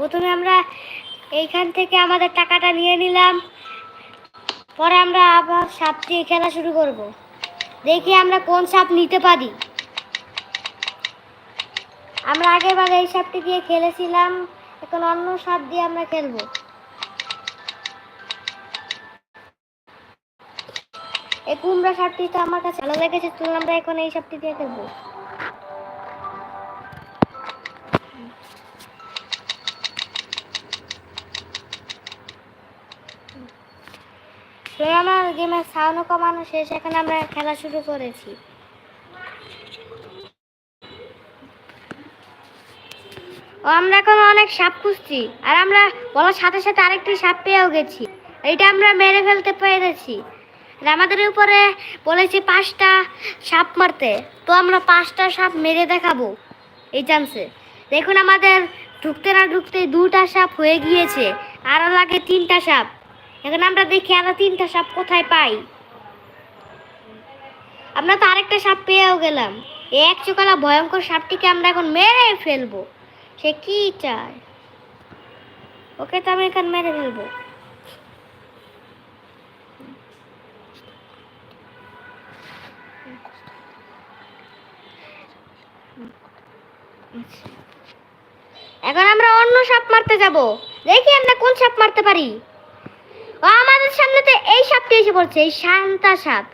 প্রথমে আমরা এইখান থেকে আমাদের টাকাটা নিয়ে নিলাম। পরে আমরা আবার সাপ দিয়ে খেলা শুরু করব। দেখি আমরা কোন সাপ নিতে পারি। আমরা আগের বার এই সাপটি দিয়ে খেলেছিলাম, এখন অন্য সাপ দিয়ে আমরা খেলব। এই কুমড়া সাপটি তো আমার কাছে ভালো লেগেছে তো আমরা এখন এই সাপটি দিয়ে খেলব। তো আমার গেমের সাউন্ড কমানো শেষ, এখানে আমরা খেলা শুরু করেছি। ও, আমরা এখন অনেক সাপ খুঁজছি, আর আমরা বলার সাথে সাথে আরেকটি সাপ পেয়েও গেছি। এইটা আমরা মেরে ফেলতে পেরেছি। আমাদের উপরে বলেছে পাঁচটা সাপ মারতে, তো আমরা পাঁচটা সাপ মেরে দেখাবো। এই চান্সে দেখুন আমাদের ঢুকতে না ঢুকতে দুটা সাপ হয়ে গিয়েছে আরও লাগে তিনটা সাপ। এখন আমরা দেখি আমরা তিনটা সাপ কোথায় পাই। আমরা তো আরেকটা সাপ পেয়েও গেলাম। এই এক চোখালা ভয়ঙ্কর সাপটিকে আমরা এখন মেরে ফেলব। সে কি চায়? ওকে তো আমি এখন মেরে ফেলব। এখন আমরা অন্য সাপ মারতে যাব। দেখি আমরা কোন সাপ মারতে পারি। ও, আমাদের সামনে তো এই সাপটি এসে পড়ছে, এই শান্তা সাপ।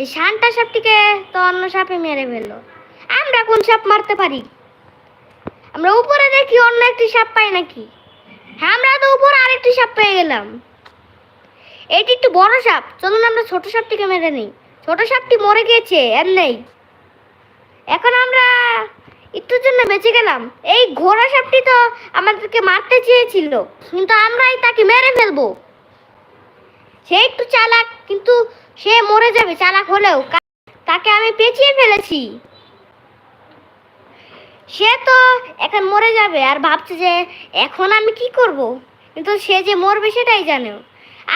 এই শান্তা সাপটিকে তো অন্য সাপে মেরে ফেলল। আমরা কোন সাপ মারতে পারি? আমরা উপরে দেখি অন্য একটি সাপ পাই নাকি? হ্যাঁ আমরা তো উপরে আরেকটি সাপ পেয়ে গেলাম। এটি একটু বড় সাপ। চলুন আমরা ছোট সাপটিকে মেরে নিই। ছোট সাপটি মরে গিয়েছে এর নেই। এখন আমরা একটুর জন্য বেঁচে গেলাম। এই ঘোড়া সাপটি তো আমাদেরকে মারতে চেয়েছিল, কিন্তু আমরাই তাকে মেরে ফেলব। সে একটু চালাক, কিন্তু সে মরে যাবে চালাক হলেও। তাকে আমি পেঁচিয়ে ফেলেছি। সে তো এখন মরে যাবে আর ভাবছে যে এখন আমি কি করব? কিন্তু সে যে মরবে সেটাই জানে।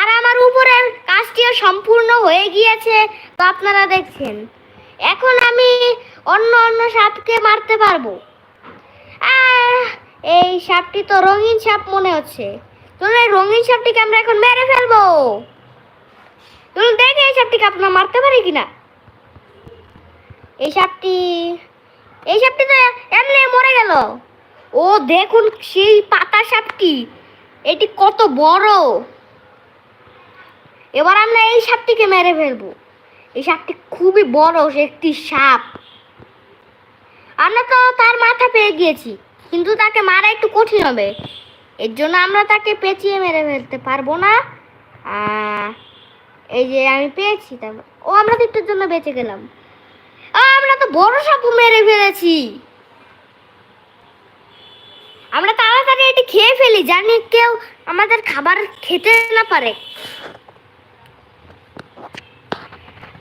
আর আমার উপরের কাজটিও সম্পূর্ণ হয়ে গিয়েছে তো আপনারা দেখছেন। এখন আমি অন্য অন্য সাপকে মারতে পারব। এই সাপটি তো রঙিন সাপ মনে হচ্ছে। এই রঙিন সাপটিকে আমরা এখন মেরে ফেলব। চলুন দেখে এই সাপটিকে আপনার মারতে পারে কিনা? এই সাপটি এই সাপটি তো এমনি মরে গেল। ও, দেখুন সেই পাতা সাপটি। এটি কত বড়। এবার আমরা এই সাপটিকে মেরে ফেলব। এই সাপটি খুবই বড়, সে একটি সাপ। আমরা তো তার মাথা পেয়ে গিয়েছি, কিন্তু তাকে মারা একটু কঠিন হবে। এর জন্য আমরা তাকে পেঁচিয়ে মেরে ফেলতে পারব না। এই যে আমি পেয়েছি তারপর ও আমরা তো একটুর জন্য বেঁচে গেলাম। আমরা তো বড় সাপ মেরে ফেলেছি। আমরা তাড়াতাড়ি এটি খেয়ে ফেলি, জানি কেউ আমাদের খাবার খেতে না পারে।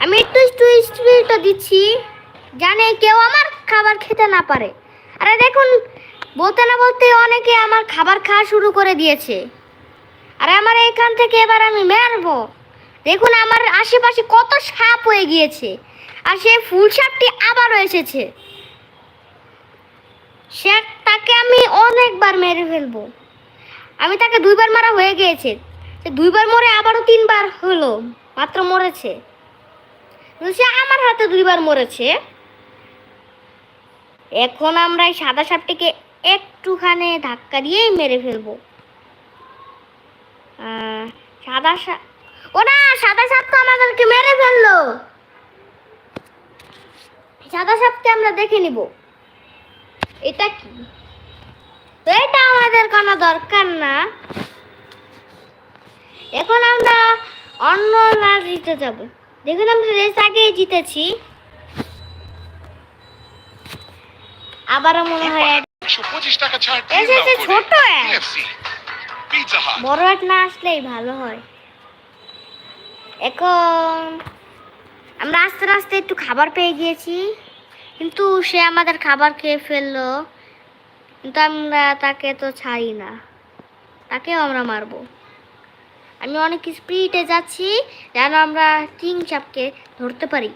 আমি একটু একটু স্পিডটা দিচ্ছি, জানে কেউ আমার খাবার খেতে না পারে। আরে দেখুন, বলতে না বলতে অনেকে আমার খাবার খাওয়া শুরু করে দিয়েছে। আরে আমার এখান থেকে এবার আমি মারবো। দেখুন আমার আশেপাশে কত সাপ হয়ে গিয়েছে। আর সে ফুল সাপটি আবারও এসেছে। সে তাকে আমি অনেকবার মেরে ফেলব। আমি তাকে দুইবার মারা হয়ে গিয়েছে। সে দুইবার মরে আবারও তিনবার হলো, মাত্র মরেছে। সে আমার হাতে দুইবার মরেছে। এখন আমরা এই সাদা সাপটিকে একটুখানি ধাক্কা দিয়েই মেরে ফেলব। সাদা সাপ ও না সাদা সাপ তো আমাদেরকে মেরে ফেলল। সাদা সাপকে আমরা দেখে নিব। এটা কি? তো এটা আমাদের কোনো দরকার না। এখন আমরা অন্য না জিতে যাব। দেখুন আমরা রেস আগেই জিতেছি। আবারও মনে হয় ছোট বড় এক না আসলেই ভালো হয়। এখন আমরা আস্তে আস্তে একটু খাবার পেয়ে গিয়েছি। কিন্তু সে আমাদের খাবার খেয়ে ফেলল। কিন্তু আমরা তাকে তো ছাড়ি না। তাকেও আমরা মারবো। আমি অনেক স্পিডে যাচ্ছি যেন আমরা কিং চাপকে ধরতে পারি।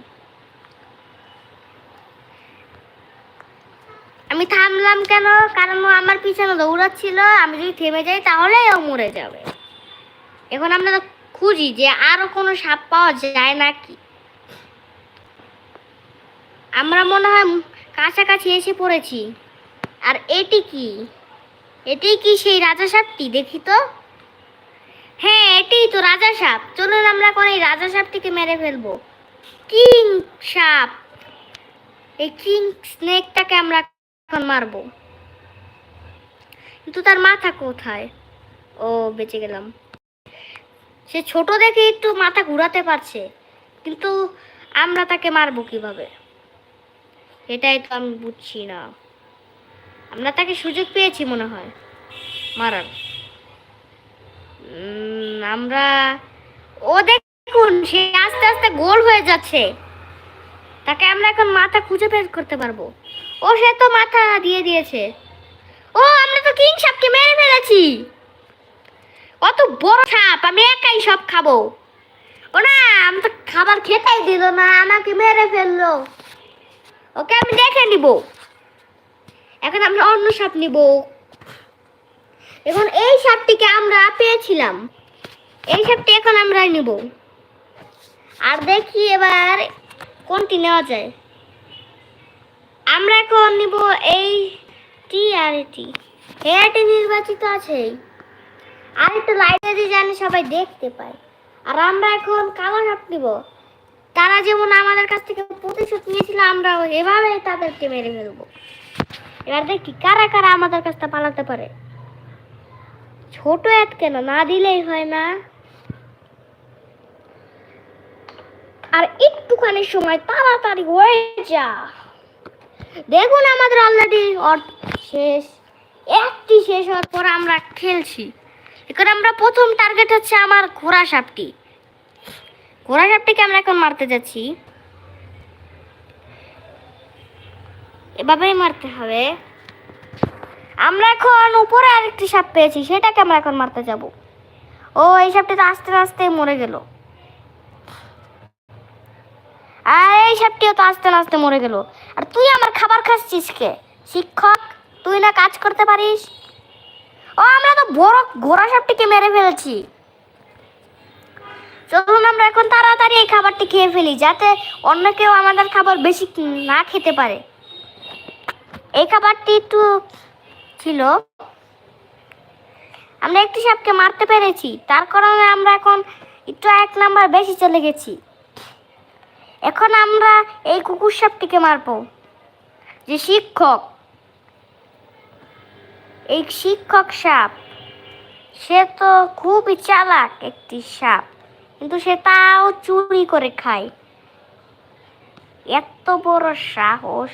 আমি থামলাম কেন? কারণ আমার পিছনে দৌড়াচ্ছিল। আমি যদি থেমে যাই তাহলে ও মরে যাবে। এখন আমরা খুঁজি যে আরও কোনো সাপ পাওয়া যায় নাকি? আমরা মনে হয় কাছাকাছি এসে পড়েছি। আর এটি কি? এটি কি সেই রাজা সাপটি? দেখি তো। হ্যাঁ এটিই তো রাজা সাপ। চলুন আমরা এখন এই রাজা সাপটিকে মেরে ফেলব। কিং সাপ। এই কিং স্নেকটাকে আমরা এখন মারবো। কিন্তু তার মাথা কোথায়? ও, বেঁচে গেলাম। সে ছোট দেখে একটু মাথা ঘুরাতে পারছে, কিন্তু আমরা তাকে মারবো কীভাবে? এটাই তো আমি বুঝছি না। আমরা তাকে সুযোগ পেয়েছি মনে হয় মারার। আমরা, ও দেখুন, সে আস্তে আস্তে গোল হয়ে যাচ্ছে। তাকে আমরা এখন মাথা খুঁজে বের করতে পারব। ও সে তো মাথা দিয়ে দিয়েছে। ও, আমরা তো কিং সাপকে মেরে ফেলেছি। কত বড় সাপ, আমি একাই সব খাব। ও না আমি তো খাবার খেতেই দিল না, আমাকে মেরে ফেলল। ওকে আমি দেখে নিব। এখন আমরা অন্য সাপ নিব। এখন এই সাপটিকে আমরা পেয়েছিলাম। এই সাপটি এখন আমরা নিব। আর দেখি এবার কোনটি নেওয়া যায়। আমরা এখন নিব এই টি আর এটি এটি নির্বাচিত আছে। আর একটু লাইটে দিয়ে জানি সবাই দেখতে পায়। আর আমরা এখন কালো সাপ নিব। তারা যেমন আমাদের কাছ থেকে প্রতিশোধ নিয়েছিল, আমরা এভাবে তাদেরকে মেরে ফেলব। এবার দেখি কারা কারা আমাদের কাছ থেকে পালাতে পারে। ছোট এত কেন? না দিলেই হয় না। আর একটুখানি সময় তাড়াতাড়ি হয়ে যা। দেখুন আমাদের অলরেডি শেষ। একটি শেষ হওয়ার পর আমরা খেলছি। এখন আমরা প্রথম টার্গেট হচ্ছে আমার ঘোড়া সাপটি। ঘোড়া সাপটিকে আমরা এখন মারতে যাচ্ছি। এভাবেই মারতে হবে। আমরা এখন উপরে আরেকটি সাপ পেয়েছি, সেটাকে আমরা এখন মারতে যাব। ও, এই সাপটি তো আস্তে আস্তে মরে গেল। আর এই সাপটিও তো আস্তে আস্তে মরে গেল। আর তুই আমার খাবার খাচ্ছিস কে? শিক্ষক, তুই না কাজ করতে পারিস? ও, আমরা তো বড় ঘোড়া সাপটিকে মেরে ফেলেছি। চলুন আমরা এখন তাড়াতাড়ি এই খাবারটি খেয়ে ফেলি, যাতে অন্য কেউ আমাদের খাবার বেশি না খেতে পারে। এই খাবারটি একটু ছিল। আমরা একটি সাপকে মারতে পেরেছি, তার কারণে আমরা এখন একটু এক নাম্বার বেশি চলে গেছি। এখন আমরা এই কুকুর সাপটিকে মারবো, যে শিক্ষক। এই শিক্ষক সাপ। সে তো খুবই চালাক একটি সাপ, কিন্তু সে তাও চুরি করে খায়। এত বড় সাহস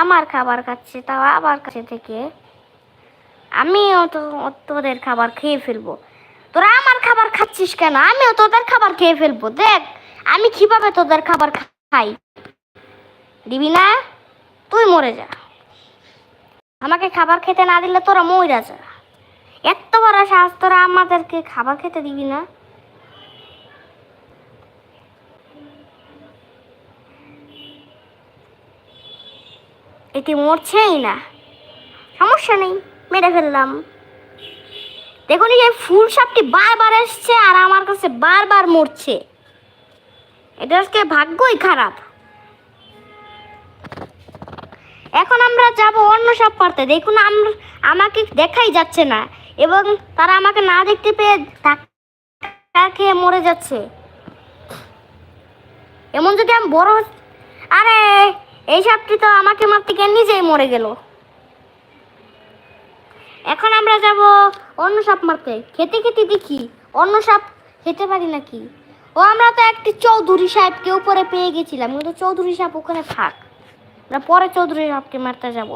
আমার খাবার খাচ্ছে, তাও আবার কাছে থেকে। আমিও তো তোদের খাবার খেয়ে ফেলব। তোরা আমার খাবার খাচ্ছিস কেন? আমিও তোদের খাবার খেয়ে ফেলব। দেখ, আমি কীভাবে তোদের খাবার খাই। দিবি না? তুই মরে যা। আমাকে খাবার খেতে না দিলে তোরা মইরা যা। এত বড় সাহস তোরা আমাদেরকে খাবার খেতে দিবি না। এটি মরছেই না। সমস্যা নেই, মেরে ফেললাম। দেখুন এই ফুল সাপটি বারবার এসছে আর আমার কাছে বারবার মরছে। এটা আজকে ভাগ্যই খারাপ। এখন আমরা যাব অন্য সব পারতে দেখুন আমাকে দেখাই যাচ্ছে না এবং তারা আমাকে না দেখতে পেয়ে ধাক্কা খেয়ে মরে যাচ্ছে। এমন যদি আমি বড় আরে এই সাপটি তো আমাকে মারতে গিয়ে নিজেই মরে গেল। এখন আমরা যাব অন্য সাপ মারতে। খেতে খেতে দেখি, অন্য সাপ খেতে পারি নাকি? ও, আমরা তো একটি চৌধুরী সাহেবকে উপরে পেয়ে গেছিলাম। কিন্তু চৌধুরী সাহেব ওখানে থাক। আমরা পরে চৌধুরী সাহেবকে মারতে যাব।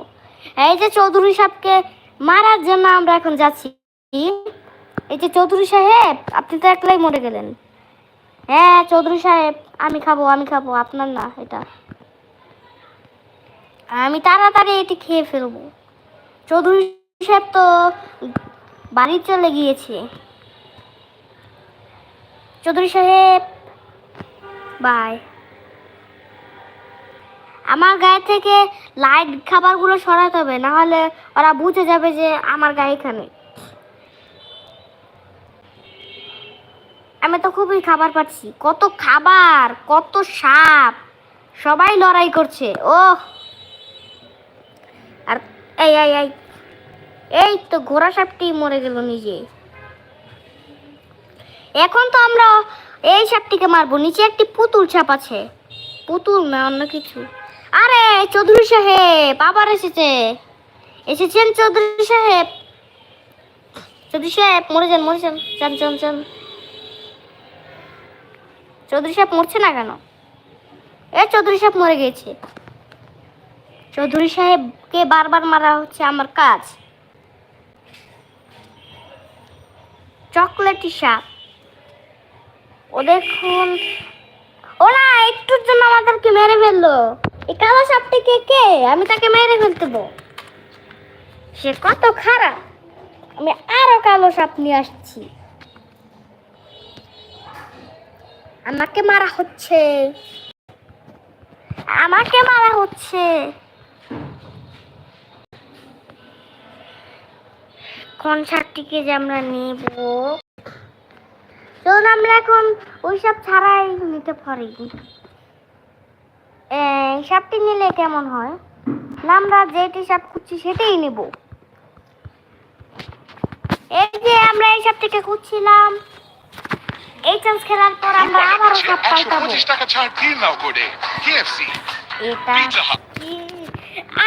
এই যে চৌধুরী সাহেবকে মারার জন্য আমরা এখন যাচ্ছি, এই যে চৌধুরী সাহেব, আপনি তো একলাই মরে গেলেন। হ্যাঁ চৌধুরী সাহেব, আমি খাব আমি খাব, আপনার না, এটা। আমি তাড়াতাড়ি এটি খেয়ে ফেলব। চৌধুরী সাহেব তো বাড়ি চলে গিয়েছে। চৌধুরী সাহেব, বাই। আমার গায়ে থেকে লাইট খাবারগুলো সরাতে হবে না হলে ওরা বুঝে যাবে যে আমার গায়ে এখানে। আমি তো খুবই খাবার পাচ্ছি, কত খাবার, কত সাপ সবাই লড়াই করছে ও আর এই এই এই এই তো ঘোড়া সাপটি মরে গেল নিজে। এখন তো আমরা এই সাপটিকে মারবো, নিচে একটি পুতুল সাপ আছে। পুতুল না, অন্য কিছু। আরে, চৌধুরী সাহেব, আবার এসেছে। এসেছেন চৌধুরী সাহেব? চৌধুরী সাহেব, মরে যান মরে যান যান যান যান। চৌধুরী সাহেব মরছে না কেন? এ, চৌধুরী সাহেব মরে গেছে। চৌধুরী সাহেবকে বারবার মারা হচ্ছে আমার কাজ। চকলেটি সাপ। ও দেখুন, ওরা একটুর জন্য আমাদেরকে মেরে ফেলল। এই কালো সাপটিকে কে? আমি তাকে মেরে ফেলতে। সে কত খারাপ। আমি আরও কালো সাপ নিয়ে আসছি। আমাকে মারা হচ্ছে। আমাকে মারা হচ্ছে। কোন সাপটিকে যে আমরা নেব? চলুন, আমরা এখন ওই সব ছাড়াই নিতে পারি। সাপটি নিলে কেমন হয়? না আমরা যেটি সাপ খুঁজছি সেটাই নেব। এই যে আমরা এই সাপটিকে খুঁজছিলাম এই চান্স খেলার পর আমরা আবারও সাপ পাল্টাবো। পঁচিশ টাকা ছাড় তিন নাও করে কেএফসি এটা?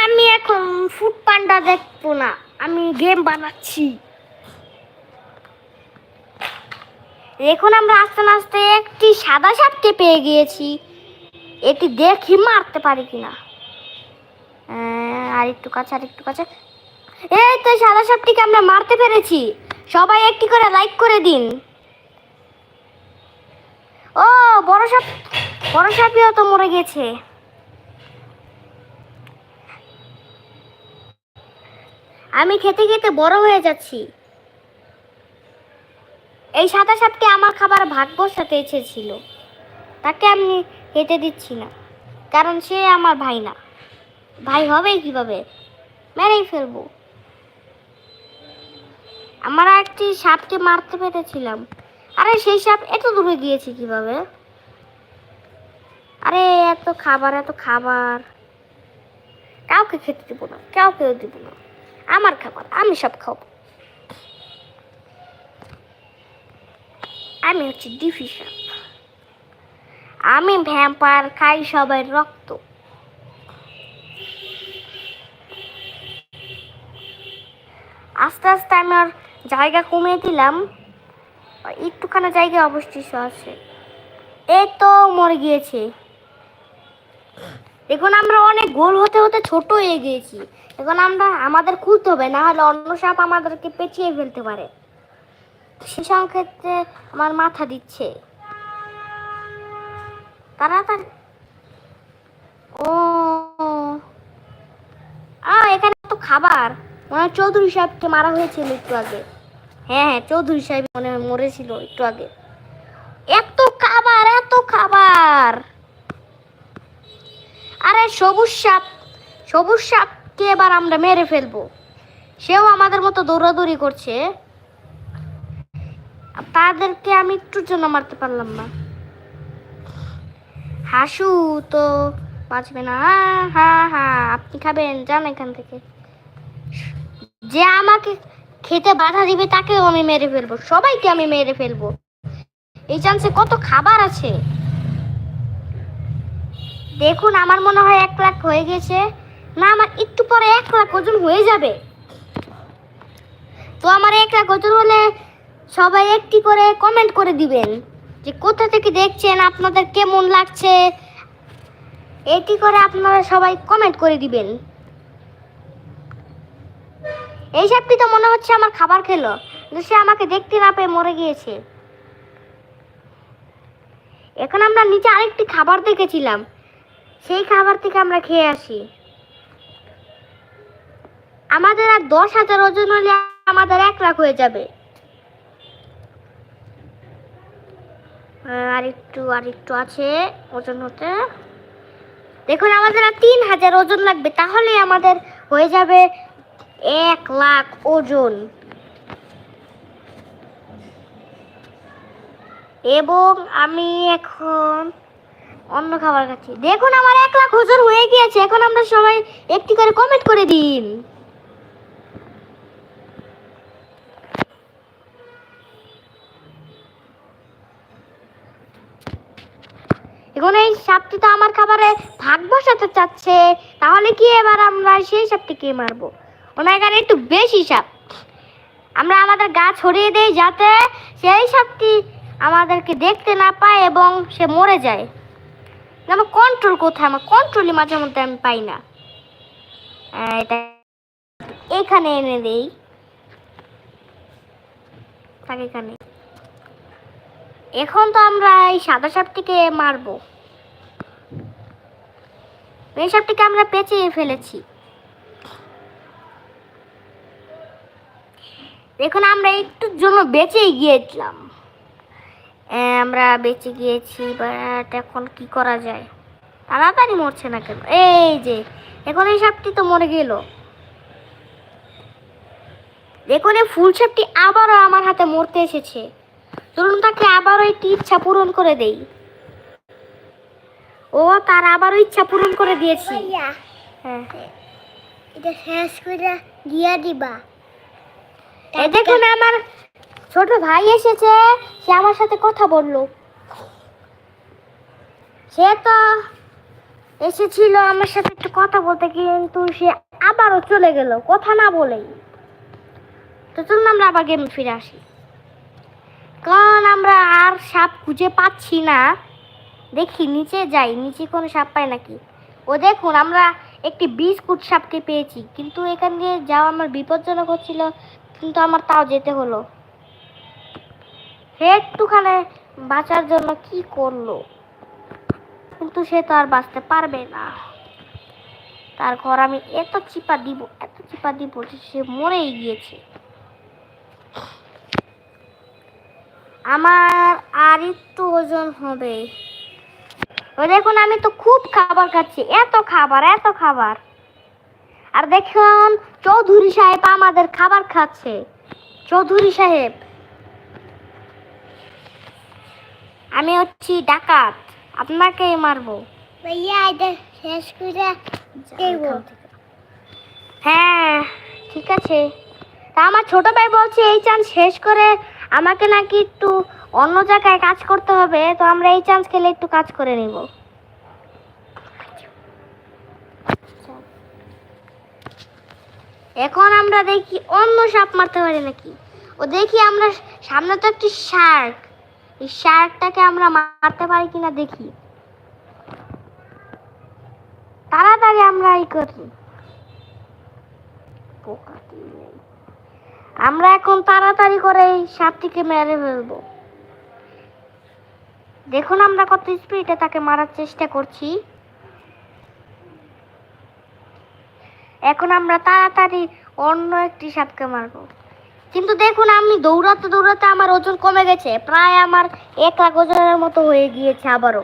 আমি এখন ফুড পান্ডা দেখব না আমি গেম বানাচ্ছি। এখন আমরা আস্তে আস্তে একটি সাদা সাপকে পেয়ে গিয়েছি। এটি দেখি মারতে পারি কিনা আহ, আর একটু কাছে আর একটু কাছে। এই তো সাদা সাপটিকে আমরা মারতে পেরেছি। সবাই একটি করে লাইক করে দিন। ও বড় সাপ বড় সাপিও তো মরে গেছে। আমি খেতে খেতে বড় হয়ে যাচ্ছি। এই সাদা সাপটি আমার খাবার ভাগ্যর সাথে এসেছিল। তাকে আমি খেতে দিচ্ছি না। কারণ সে আমার ভাই না। ভাই হবে কীভাবে? মেরেই ফেলব। আমরা একটি সাপকে মারতে পেরেছিলাম। আরে সেই সাপ এত দূরে গিয়েছে কীভাবে? আরে এত খাবার এত খাবার। কাউকে খেতে দিব না কাউকে দিব না। আমার খাবার, আমি সব খাব। আমি হচ্ছে ডিফি সাপ আমি ভ্যাম্পার খাই সবাই রক্ত। আস্তে আস্তে আমি আর জায়গা কমিয়ে দিলাম। একটুখানি জায়গা অবশিষ্ট আছে। এই তো মরে গিয়েছে। এখন আমরা অনেক গোল হতে হতে ছোট হয়ে গিয়েছি। এখন আমরা আমাদের খুলতে হবে, না হলে অন্য সাপ আমাদেরকে পেঁচিয়ে ফেলতে পারে। সে ক্ষেত্রে আমার মাথা দিচ্ছে। তাড়াতাড়ি। ও। আ, এখানে তো খাবার। মনে হয় চৌধুরী সাহেবকে মারা হয়েছিল একটু আগে। হ্যাঁ হ্যাঁ চৌধুরী সাহেব মনে মরেছিল একটু আগে। এত খাবার এত খাবার। আরে সবুজ সাপ, সবুজ সাপকে এবার আমরা মেরে ফেলব। সেও আমাদের মতো দৌড়াদৌড়ি করছে। তাদেরকে আমি একটুর জন্য মারতে পারলাম না। হাসু তো বাঁচবে না। হ্যাঁ হ্যাঁ আপনি খাবেন, যান এখান থেকে। যে আমাকে খেতে বাধা দিবে, তাকেও আমি মেরে ফেলব। সবাইকে আমি মেরে ফেলব। এই চান্সে কত খাবার আছে। দেখুন, আমার মনে হয় এক লাখ হয়ে গেছে। না, আমার একটু পরে এক লাখ ওজন হয়ে যাবে। তো আমার এক লাখ ওজন হলে সবাই একটি করে কমেন্ট করে দিবেন। যে কোথা থেকে দেখছেন, আপনাদের কেমন লাগছে? এটি করে আপনারা সবাই কমেন্ট করে দিবেন। এই সাপটি তো মনে হচ্ছে আমার খাবার খেলো সে আমাকে দেখতে না পেয়ে মরে গিয়েছে। এখন আমরা নিচে আরেকটি খাবার দেখেছিলাম, সেই খাবার থেকে আমরা খেয়ে আসি। আমাদের আর দশ হাজার ওজন হলে আমাদের এক লাখ হয়ে যাবে। আহ, আর একটু আর একটু আছে ওজন হতে। দেখুন আমাদের আর তিন হাজার ওজন লাগবে তাহলে আমাদের হয়ে যাবে এক লাখ ওজন। এবং আমি এখন অন্য খাবার খাচ্ছি। দেখুন আমার এক লাখ ওজন হয়ে গিয়েছে। এখন আমরা সবাই একটি করে কমেন্ট করে দিন এখন এই সাপটি তো আমার খাবারে ভাগ বসাতে চাচ্ছে। তাহলে কি এবার আমরা সেই সাপটিকে মারবো? ওনার এখানে একটু বেশি সাপ। আমরা আমাদের গা ছড়িয়ে দেই যাতে সেই সাপটি আমাদেরকে দেখতে না পায় এবং সে মরে যায়। আমার কন্ট্রোল কোথায়? আমার কন্ট্রোলই মাঝে মধ্যে আমি পাই না। এটা এখানে এনে দেই। থাক এখানে। এখন তো আমরা এই সাদা সাপটিকে মারবো। এই সাপটিকে আমরা পেঁচিয়ে ফেলেছি। দেখুন, আমরা একটুর জন্য বেঁচেই গিয়েছিলাম। আমরা বেঁচে গিয়েছি, বাট এখন কি করা যায়? তাড়াতাড়ি মরছে না কেন? এই যে, এখন এই সাপটি তো মরে গেল। দেখুন, এই ফুল সাপটি আবারও আমার হাতে মরতে এসেছে। চলুন, তাকে আবারও একটি ইচ্ছা পূরণ করে দেই। ও তার আবারও ইচ্ছা পূরণ করে দিয়েছি। হ্যাঁ। এটা শেষ করে দিয়া দিবা। দেখুন আমার ছোট ভাই এসেছে সে আমার সাথে কথা বলল। সে তো এসেছিল আমার সাথে একটু কথা বলতে কিন্তু সে আবারও চলে গেল কথা না বলেই। তো চলুন আমরা আবার গেম ফিরে আসি। কারণ আমরা আর সাপ খুঁজে পাচ্ছি না। দেখি, নিচে যাই, নিচে কোনো সাপ পাই নাকি? ও দেখুন, আমরা একটি বিস্কুট সাপকে পেয়েছি, কিন্তু এখান দিয়ে যাওয়া আমার বিপজ্জনক হচ্ছিল, কিন্তু আমার তাও যেতে হলো। সে একটুখানে বাঁচার জন্য কি করল? কিন্তু সে তো আর বাঁচতে পারবে না। তার ঘর আমি এত চিপা দিব, এত চিপা দিব যে সে মরেই গিয়েছে। আমার আর একটু ওজন হবে। দেখুন আমি তো খুব খাবার খাচ্ছি। এত খাবার এত খাবার। আর দেখুন চৌধুরী সাহেব আমাদের খাবার খাচ্ছে। চৌধুরী সাহেব আমি হচ্ছি ডাকাত আপনাকে মারবো। ভাইয়া এটা শেষ করে দেব। হ্যাঁ ঠিক আছে। তা আমার ছোট ভাই বলছে এই চান শেষ করে আমাকে নাকি একটু অন্য জায়গায় কাজ করতে হবে, তো আমরা এই চান্স খেলে একটু কাজ করে নিব। এখন আমরা দেখি অন্য সাপ মারতে পারি নাকি। ও দেখি আমরা সামনে তো একটি শার্ক এই শার্কটাকে আমরা মারতে পারি কিনা দেখি। তাড়াতাড়ি আমরা এই করি। পোকা। আমরা এখন তাড়াতাড়ি করে এই সাপটিকে মেরে ফেলব। দেখুন আমরা কত স্পিডে তাকে মারার চেষ্টা করছি। এখন আমরা তাড়াতাড়ি অন্য একটি সাপকে মারবো। কিন্তু দেখুন আমি দৌড়াতে দৌড়াতে আমার ওজন কমে গেছে। প্রায় আমার এক লাখ ওজনের মতো হয়ে গিয়েছে আবারও।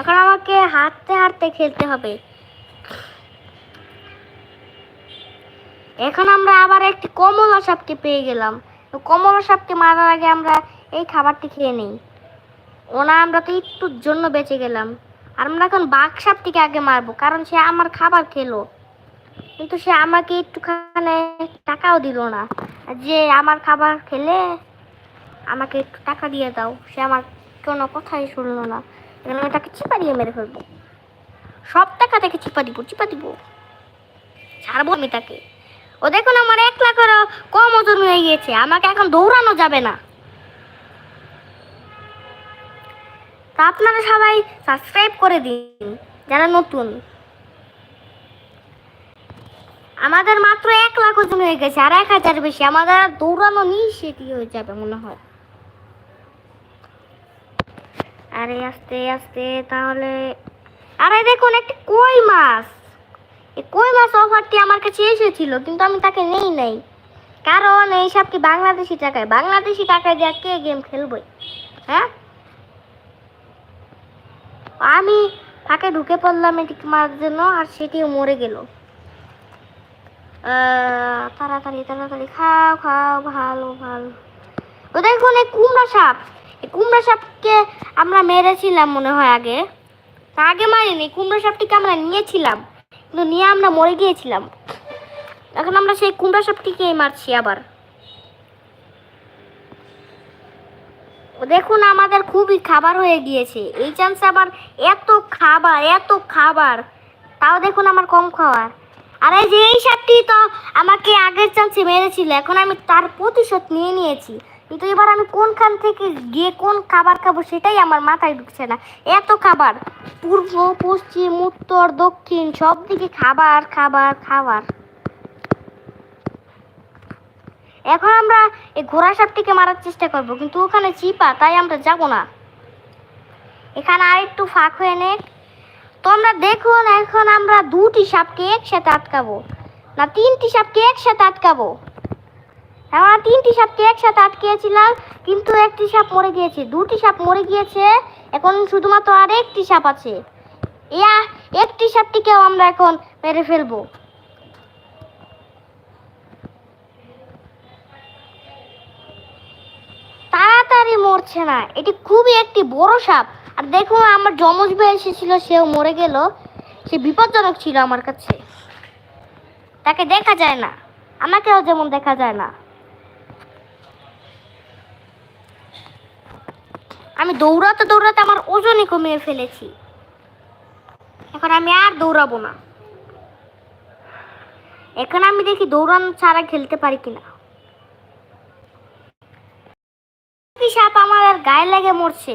এখন আমাকে হাঁটতে হাঁটতে খেলতে হবে। এখন আমরা আবার একটি কমলা সাপকে পেয়ে গেলাম। কমলা সাপকে মারার আগে আমরা এই খাবারটি খেয়ে নিই। ওনা, আমরা তো একটুর জন্য বেঁচে গেলাম। আর আমরা এখন বাঘ সাপটিকে আগে মারবো, কারণ সে আমার খাবার খেলো। কিন্তু সে আমাকে একটুখানে টাকাও দিল না। যে আমার খাবার খেলে আমাকে একটু টাকা দিয়ে দাও, সে আমার কোনো কথাই শুনলো না। এখন আমি তাকে চিপা দিয়ে মেরে ফেলব। সব টাকা তাকে চিপা দিব চিপা দিব। ছাড়বো আমি তাকে। ও দেখুন আমার এক লাখেরও কম ওজন হয়ে গিয়েছে, আমাকে এখন দৌড়ানো যাবে না। তা আপনারা সবাই সাবস্ক্রাইব করে দিন, যারা নতুন। আমাদের মাত্র এক লাখ ওজন হয়ে গেছে, আর এক হাজার বেশি, আমাদের আর দৌড়ানো সেটি হয়ে যাবে মনে হয়। আরে আস্তে আস্তে, তাহলে আরে দেখুন, একটি কই মাছ। কই মাছ অফারটি আমার কাছে এসেছিল, কিন্তু আমি তাকে নেই নাই। কারণ এই সবটি বাংলাদেশি টাকায়? বাংলাদেশি টাকায় দিয়ে কে গেম খেলবই হ্যাঁ? আমি ফাঁকে ঢুকে পড়লাম এটিকে মারার জন্য আর সেটিও মরে গেল। তাড়াতাড়ি তাড়াতাড়ি, খাও খাও, ভালো ভালো। ও দেখুন এই কুমড়া সাপ। এই কুমড়া সাপকে আমরা মেরেছিলাম মনে হয় আগে। তা আগে মারিনি, কুমড়া সাপটিকে আমরা নিয়েছিলাম। নিয়ে আমরা মরে গিয়েছিলাম। এখন আমরা সেই কুমড়া সাপটিকেই মারছি আবার। দেখুন, আমাদের খুবই খাবার হয়ে গিয়েছে। এই চান্সে আবার এত খাবার এত খাবার। তাও দেখুন আমার কম খাবার আর এই যে এই সাপটি তো আমাকে আগের চান্সে মেরেছিল। এখন আমি তার প্রতিশোধ নিয়ে নিয়েছি। কিন্তু এবার আমি কোনখান থেকে গিয়ে কোন খাবার খাব সেটাই আমার মাথায় ঢুকছে না। এত খাবার, পূর্ব, পশ্চিম, উত্তর, দক্ষিণ, সব দিকে খাবার খাবার খাবার। এখন আমরা এই ঘোড়া সাপটিকে মারার চেষ্টা করব, কিন্তু ওখানে চিপা তাই আমরা যাব না। এখানে আর একটু ফাঁক হয়ে নে। তোমরা দেখুন এখন আমরা দুটি সাপকে একসাথে আটকাবো, না তিনটি সাপকে একসাথে আটকাবো। আমরা তিনটি সাপকে একসাথে আটকিয়েছিলাম কিন্তু একটি সাপ মরে গিয়েছে, দুটি সাপ মরে গিয়েছে, এখন শুধুমাত্র আর একটি সাপ আছে। ইয়া, একটি সাপটিকেও আমরা এখন মেরে ফেলব। তাড়াতাড়ি মরছে না, এটি খুবই একটি বড় সাপ। আর দেখুন, আমার জমজ ভাই এসেছিল, সেও মরে গেল। সে বিপজ্জনক ছিল আমার কাছে। তাকে দেখা যায় না, আমাকেও যেমন দেখা যায় না। আমি দৌড়াতে দৌড়াতে আমার ওজনই কমিয়ে ফেলেছি। এখন আমি আর দৌড়াবো না। এখন আমি দেখি দৌড়ানো ছাড়া খেলতে পারি কিনা। সাপ আমাদের গায়ে লেগে মরছে?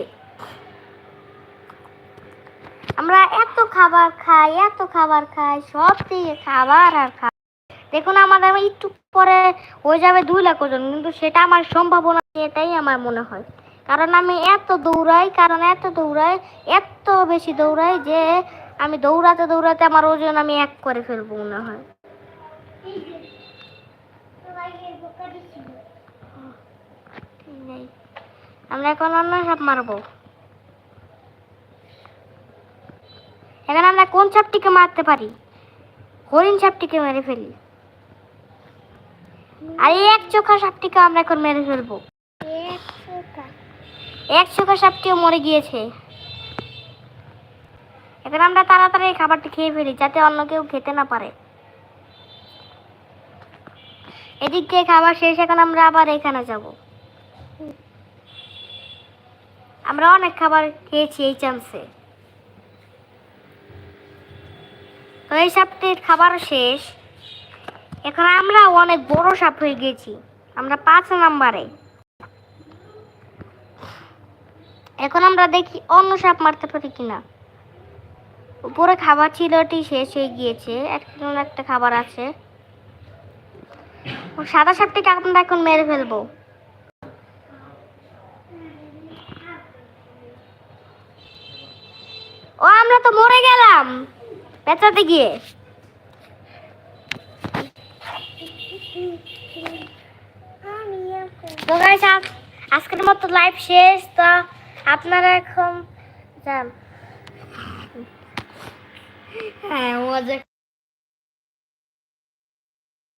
আমরা এত খাবার খাই, এত খাবার খাই, সব থেকে খাবার আর খাবার দেখুন আমাদের একটু পরে হয়ে যাবে দুই লাখ ওজন, কিন্তু সেটা আমার সম্ভাবনা এটাই আমার মনে হয়। কারণ আমি এত দৌড়াই, কারণ এত দৌড়াই, এত বেশি দৌড়াই যে আমি দৌড়াতে দৌড়াতে আমার ওজন আমি এক করে ফেলব মনে হয়। আমরা এখন অন্য সাপ মারবো। এখন আমরা কোন সাপটিকে মারতে পারি? হরিণ সাপটিকে মেরে ফেলি। আর এই এক চোখা সাপটিকে আমরা এখন মেরে ফেলব। এক চোখা সাপটিও মরে গিয়েছে। এখন আমরা তাড়াতাড়ি এই খাবারটি খেয়ে ফেলি, যাতে অন্য কেউ খেতে না পারে। এদিক দিয়ে খাবার শেষ, এখন আমরা আবার এখানে যাব। আমরা অনেক খাবার খেয়েছি এই চান্সে। তো এই সাপটির খাবারও শেষ। এখন আমরা অনেক বড় সাপ হয়ে গেছি। আমরা পাঁচ নাম্বারে। এখন আমরা দেখি অন্য সাপ মারতে পারি কিনা। উপরে খাবার ছিল ওটি শেষ হয়ে গিয়েছে। এখন একটা খাবার আছে। সাদা সাপটিকে আমরা এখন মেরে ফেলব। ও, আমরা তো মরে গেলাম। পেঁচাতে গিয়ে। তো আজকের মতো লাইভ শেষ। তো আপনারা এখন যান। হ্যাঁ মজা